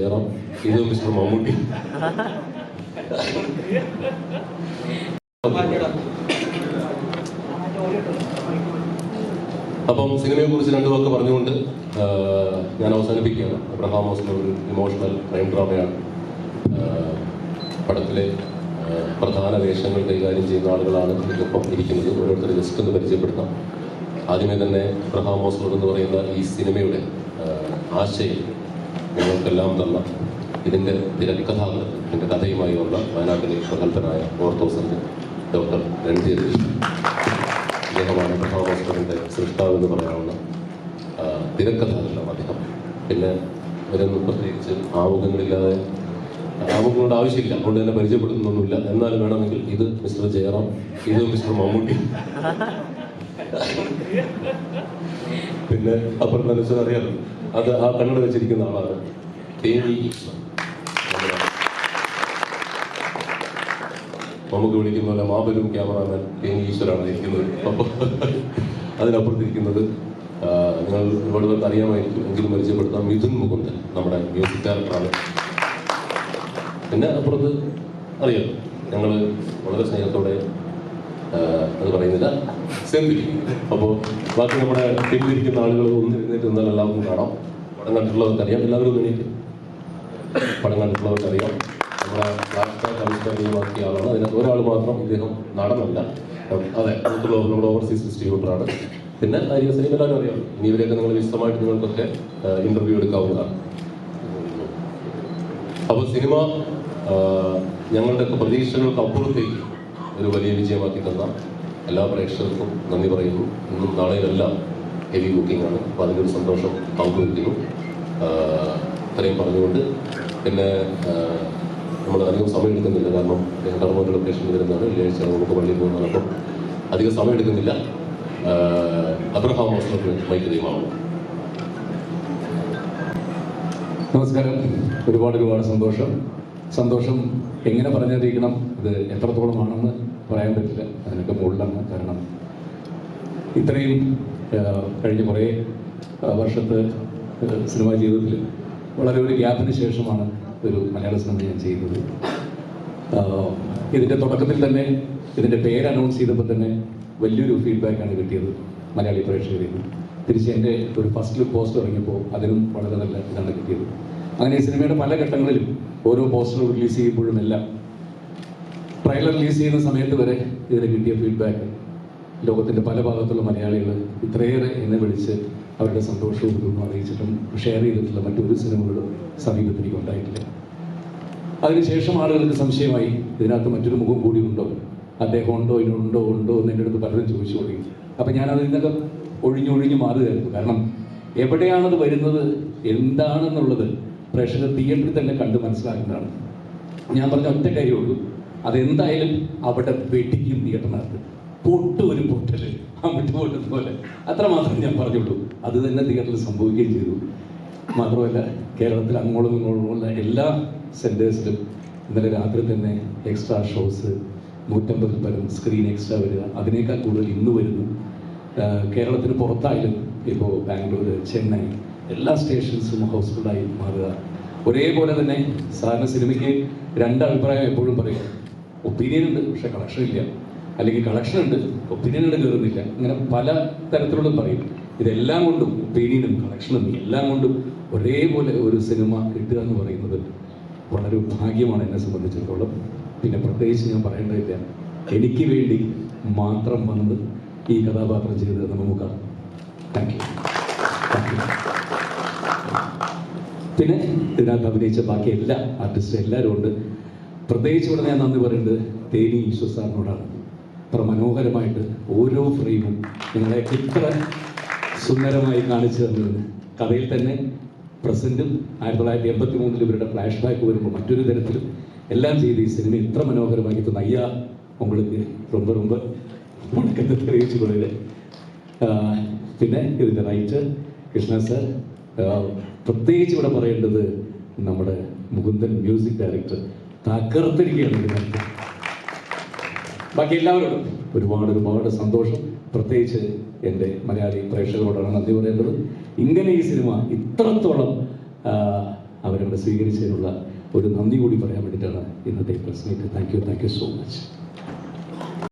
ജയറാം ഇത് മിസ്റ്റർ മമ്മൂട്ടി. അപ്പം സിനിമയെ കുറിച്ച് രണ്ടു വാക്ക് പറഞ്ഞുകൊണ്ട് ഞാൻ അവസാനിപ്പിക്കുകയാണ്. അബ്രഹാം ഹോസിന്റെ ഒരു ഇമോഷണൽ ക്രൈം ഡ്രാമയാണ് പടത്തിലെ പ്രധാന വേഷങ്ങൾ കൈകാര്യം ചെയ്യുന്ന ആളുകളാണ് ഇതിനൊപ്പം ഇരിക്കുന്നത്. ഓരോരുത്തരെ ജസ്റ്റ് ഒന്ന് പരിചയപ്പെടുത്താം. ആദ്യമേ തന്നെ അബ്രഹാം ഹോസ്ലർ എന്ന് പറയുന്ന ഈ സിനിമയുടെ ആശയം നിങ്ങൾക്കെല്ലാം തന്ന ഇതിന്റെ തിരക്കഥാകൃത്ത് ഇതിന്റെ കഥയുമായി വന്ന വയനാട്ടിലെ പ്രഗത്ഭനായ ഓർത്തോസിന്റെ ഡോക്ടർ കൃഷ്ണൻ. അദ്ദേഹമാണ് പ്രഭാവസ്കറിന്റെ സൃഷ്ടാവ് എന്ന് പറയാവുന്ന ആ, തിരക്കഥാകൃത്താണ് അദ്ദേഹം. പിന്നെ ഇവരൊന്നും പ്രത്യേകിച്ച് ആമുഖങ്ങളില്ലാതെ ആമുഖങ്ങളുടെ ആവശ്യമില്ല. അതുകൊണ്ട് തന്നെ പരിചയപ്പെടുത്തുന്നൊന്നുമില്ല. എന്നാലും വേണമെങ്കിൽ ഇത് മിസ്റ്റർ ജയറാം ഇത് മിസ്റ്റർ മമ്മൂട്ടി. പിന്നെ അപ്പുറം അനുസരിച്ച് അറിയാലോ അത് ആ കണ്ണട വെച്ചിരിക്കുന്ന ആളാണ്. ദേവി നമുക്ക് വിളിക്കുന്ന പോലെ മാബലും ക്യാമറാമാൻ ദേവി ഈശ്വരാണ് ഇരിക്കുന്നത്. അപ്പോൾ അതിനപ്പുറത്തിരിക്കുന്നത് നിങ്ങൾ ഒരുപാട് പേർക്ക് അറിയാമായിരിക്കും എങ്കിലും പരിചയപ്പെടുത്താം. മിഥുൻ മുകുന്ദൻ നമ്മുടെ മ്യൂസിക് ഡയറക്ടറാണ്. പിന്നെ അപ്പുറത്ത് അറിയാം ഞങ്ങൾ വളരെ സ്നേഹത്തോടെ അത് പറയുന്നില്ല. സെന്തിൽ അപ്പോൾ ബാക്കി നമ്മുടെ ടീമിലിരിക്കുന്ന ആളുകൾ ഒന്ന് എഴുന്നേറ്റ് നിന്നാൽ എല്ലാവർക്കും കാണാം. പടം കണ്ടിട്ടുള്ളവർക്ക് അറിയാം. എല്ലാവരും എണീറ്റ്. പടം കണ്ടിട്ടുള്ളവർക്ക് അറിയാം. നമ്മുടെ ലാസ്റ്റ് കവിഷ്കാരികമാക്കിയ ആളാണ്. അതിനകത്ത് ഒരാൾ മാത്രം ഇദ്ദേഹം നടനല്ല. അതെ നമ്മുടെ ഓവർസീസ് ഡിസ്ട്രിബ്യൂട്ടറാണ് പിന്നെ ആര്യ സിനിമ എല്ലാവരും അറിയാം. ഇനി ഇവരെയൊക്കെ നിങ്ങൾ വിശദമായിട്ട് നിങ്ങൾക്കൊക്കെ ഇന്റർവ്യൂ എടുക്കാവുന്നതാണ്. അപ്പോൾ സിനിമ ഞങ്ങളുടെയൊക്കെ പ്രതീക്ഷകൾക്ക് അപ്പുറത്തേക്ക് ഒരു വലിയ വിജയമാക്കി തന്ന എല്ലാ പ്രേക്ഷകർക്കും നന്ദി പറയുന്നു. ഇന്നും നാളെയുമെല്ലാം ഹെവി ബുക്കിംഗ് ആണ്. അപ്പോൾ അതിന്റെ സന്തോഷം പങ്കുവയ്ക്കുന്നു. ഇത്രയും പറഞ്ഞുകൊണ്ട് പിന്നെ നമ്മൾ അധികം സമയം എടുക്കുന്നില്ല. കാരണം കർമ്മ ലൊക്കേഷൻ വരുന്നതാണ്. വെള്ളിയാഴ്ച നമുക്ക് പള്ളിയിൽ പോകുന്നതാണ്. അപ്പം അധികം സമയം എടുക്കുന്നില്ല. അബ്രഹാം മോസ്റ്റർക്ക് മൈക്ക് ദൈവമാണ്. നമസ്കാരം. ഒരുപാട് ഒരുപാട് സന്തോഷം. സന്തോഷം എങ്ങനെ പറഞ്ഞറിയിക്കണം? ഇത് എത്രത്തോളമാണെന്ന് പറയാൻ പറ്റില്ല. അതിനൊക്കെ മുകളിലാണ് കാരണം. ഇത്രയും കഴിഞ്ഞ കുറേ വർഷത്തെ സിനിമാ ജീവിതത്തിൽ വളരെ ഒരു ഗ്യാപ്പിന് ശേഷമാണ് ഒരു മലയാള സിനിമ ഞാൻ ചെയ്യുന്നത് ഇതിന്റെ തുടക്കത്തിൽ തന്നെ ഇതിന്റെ പേര് അനൗൺസ് ചെയ്തപ്പോൾ തന്നെ വലിയൊരു ഫീഡ്ബാക്കാണ് കിട്ടിയത് മലയാളി പ്രേക്ഷകരിൽ തിരിച്ച് എന്റെ ഒരു ഫസ്റ്റ് ലുക്ക് പോസ്റ്റർ ഇറങ്ങിയപ്പോൾ അതിനും വളരെ നല്ല ഇതാണ് കിട്ടിയത്. അങ്ങനെ ഈ സിനിമയുടെ പല ഘട്ടങ്ങളിലും ഓരോ പോസ്റ്റർ റിലീസ് ചെയ്യുമ്പോഴും എല്ലാം ട്രെയിലർ റിലീസ് ചെയ്യുന്ന സമയത്ത് വരെ ഇതിന് കിട്ടിയ ഫീഡ്ബാക്ക് ലോകത്തിന്റെ പല ഭാഗത്തുള്ള മലയാളികൾ ഇത്രയേറെ എന്നെ വിളിച്ച് അവരുടെ സന്തോഷവും ഇതൊന്നും അറിയിച്ചിട്ടും ഷെയർ ചെയ്തിട്ടുള്ള മറ്റൊരു സിനിമകളും സമീപത്ത് ഉണ്ടായിട്ടില്ല. അതിനുശേഷം ആളുകൾക്ക് സംശയമായി ഇതിനകത്ത് മറ്റൊരു മുഖം കൂടി ഉണ്ടോ? അദ്ദേഹം ഉണ്ടോ? ഇതിനുണ്ടോ ഉണ്ടോ? എന്ന് എന്റെ അടുത്ത് പലരും ചോദിച്ചു തുടങ്ങി. അപ്പം ഞാൻ അതിൽ നിന്നൊക്കെ ഒഴിഞ്ഞൊഴിഞ്ഞ് മാറുകയായിരുന്നു. കാരണം എവിടെയാണത് വരുന്നത്? എന്താണെന്നുള്ളത് പ്രേക്ഷകർ തിയേറ്ററിൽ തന്നെ കണ്ട് മനസ്സിലാക്കുന്നതാണ്. ഞാൻ പറഞ്ഞ ഒറ്റ കാര്യമുള്ളൂ അതെന്തായാലും അവിടെ വെടിക്കും തിയേറ്ററിനകത്ത് പൊട്ട് ഒരു പൊട്ടൽ. ആ വിട്ടുപോട്ടുന്ന പോലെ. അത്ര മാത്രം ഞാൻ പറഞ്ഞുള്ളൂ. അത് തന്നെ തിയേറ്ററിൽ സംഭവിക്കുകയും ചെയ്തു. മാത്രമല്ല കേരളത്തിൽ അങ്ങോളം ഇങ്ങോളമുള്ള എല്ലാ സെന്റേഴ്സിലും ഇന്നലെ രാത്രി തന്നെ എക്സ്ട്രാ ഷോസ് നൂറ്റമ്പതിൽ പരം സ്ക്രീൻ എക്സ്ട്രാ വരിക. അതിനേക്കാൾ കൂടുതൽ ഇന്ന് വരുന്നു. കേരളത്തിന് പുറത്തായാലും ഇപ്പോൾ ബാംഗ്ലൂർ ചെന്നൈ എല്ലാ സ്റ്റേഷൻസും ഹൗസ്ഫുള്ളായി മാറുക. ഒരേപോലെ തന്നെ സാധാരണ സിനിമയ്ക്ക് രണ്ട് അഭിപ്രായം എപ്പോഴും പറയും. ഒപ്പീനിയൻ ഉണ്ട് പക്ഷെ കളക്ഷൻ ഇല്ല. അല്ലെങ്കിൽ കളക്ഷൻ ഉണ്ട് ഒപ്പീനിയൻ ഉണ്ട് കയറുന്നില്ല. ഇങ്ങനെ പല തരത്തിലുള്ള പറയും. ഇതെല്ലാം കൊണ്ടും ഒപ്പീനിയനും കളക്ഷനും എല്ലാം കൊണ്ടും ഒരേപോലെ ഒരു സിനിമ കിട്ടുക എന്ന് പറയുന്നത് വളരെ ഭാഗ്യമാണ് എന്നെ സംബന്ധിച്ചിടത്തോളം. പിന്നെ പ്രത്യേകിച്ച് ഞാൻ പറയേണ്ടതില്ല. എനിക്ക് വേണ്ടി മാത്രം വന്നത് ഈ കഥാപാത്രം ചെയ്തത് നമുക്ക് താങ്ക് യു പിന്നെ ഇതിനകത്ത് അഭിനയിച്ച ബാക്കി എല്ലാ ആർട്ടിസ്റ്റും എല്ലാവരും ഉണ്ട്. പ്രത്യേകിച്ച് ഇവിടെ ഞാൻ നന്ദി പറയുന്നത് തേനി ഈശ്വർ സാറിനോടാണ്. അത്ര മനോഹരമായിട്ട് ഓരോ ഫ്രെയിമും നിങ്ങളെ ഇത്ര സുന്ദരമായി കാണിച്ചു തന്നത്. കഥയിൽ തന്നെ പ്രസന്റും ആയിരത്തി തൊള്ളായിരത്തി എൺപത്തി മൂന്നിൽ ഇവരുടെ ഫ്ലാഷ് ബാക്ക് വരുമ്പോൾ മറ്റൊരു തരത്തിലും എല്ലാം ചെയ്ത് ഈ സിനിമ ഇത്ര മനോഹരമാക്കി തന്ന അയ്യാ ഉങ്ങൾക്ക് ரொம்ப ரொம்ப വണക്കത്തെ തെളിയിച്ചു കൊള്ളുക പിന്നെ ഇതിന്റെ റൈറ്റർ കൃഷ്ണ സാർ. പ്രത്യേകിച്ച് ഇവിടെ പറയേണ്ടത് നമ്മുടെ മുകുന്ദൻ മ്യൂസിക് ഡയറക്ടർ തകർത്തിരിക്കുകയാണ് ബാക്കി എല്ലാവരോടും ഒരുപാട് ഒരുപാട് സന്തോഷം. പ്രത്യേകിച്ച് എന്റെ മലയാളി പ്രേക്ഷകരോടാണ് നന്ദി പറയേണ്ടത്. ഇങ്ങനെ ഈ സിനിമ ഇത്രത്തോളം അവരവിടെ സ്വീകരിച്ചതിനുള്ള ഒരു നന്ദി കൂടി പറയാൻ വേണ്ടിയിട്ടാണ് ഇന്നത്തെ press meet. Thank you thank you so much